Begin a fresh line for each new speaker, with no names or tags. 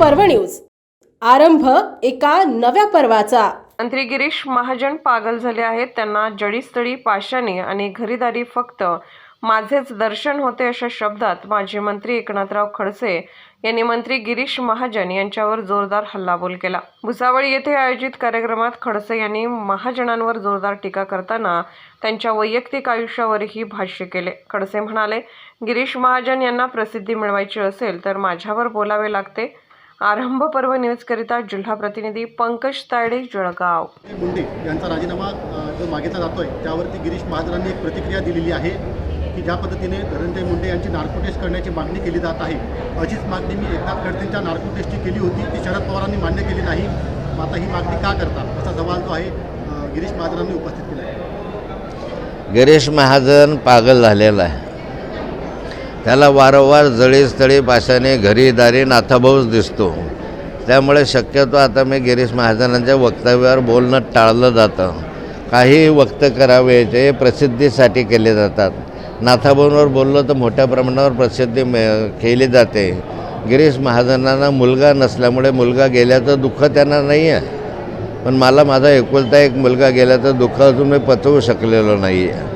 पर्व न्यूज. आरंभ एका नव्या पर्वाचा.
मंत्री गिरीश महाजन पागल झाले आहेत. त्यांना जडीस्थळी पाशाने आणि घरीदारी फक्त माझेच दर्शन होते अशा शब्दात माजी मंत्री एकनाथराव खडसे यांनी मंत्री गिरीश महाजन यांच्यावर जोरदार हल्लाबोल केला. भुसावळ येथे आयोजित कार्यक्रमात खडसे यांनी महाजनांवर जोरदार टीका करताना त्यांच्या वैयक्तिक आयुष्यावरही भाष्य केले. खडसे म्हणाले गिरीश महाजन यांना प्रसिद्धी मिळवायची असेल तर माझ्यावर बोलावे लागते. आरंभ पर्व न्यूजकरिता जिल्हा प्रतिनिधी पंकज तायडे जळगाव.
मुंडे यांचा राजीनामा जो मागितला जातो आहे त्यावरती गिरीश महाजनांनी एक प्रतिक्रिया दिलेली आहे की ज्या पद्धतीने धनंजय मुंडे यांची नार्को टेस्ट करण्याची मागणी केली जात आहे. अशीच मागणी मी एकनाथ खडसेंच्या नार्को टेस्टची केली होती ती शरद पवारांनी मान्य केली नाही. मग आता ही मागणी का करता असा सवाल जो आहे गिरीश महाजनांनी उपस्थित केला आहे.
गिरीश महाजन पागल झालेला आहे. त्याला वारंवार जळीस्थळी पाशाने घरी दारी नाथाभाऊच दिसतो. त्यामुळे शक्यतो आता मी गिरीश महाजनांच्या वक्तव्यावर बोलणं टाळलं जातं. काही वक्त करावे ते प्रसिद्धीसाठी केले जातात. नाथाभाऊंवर बोललो तर मोठ्या प्रमाणावर प्रसिद्धी केली जाते. गिरीश महाजनांना मुलगा नसल्यामुळे मुलगा गेल्याचं दुःख त्यांना नाही आहे पण मला माझा एकुलता एक मुलगा गेल्याचं दुःख अजून मी पचवू शकलेलो नाही आहे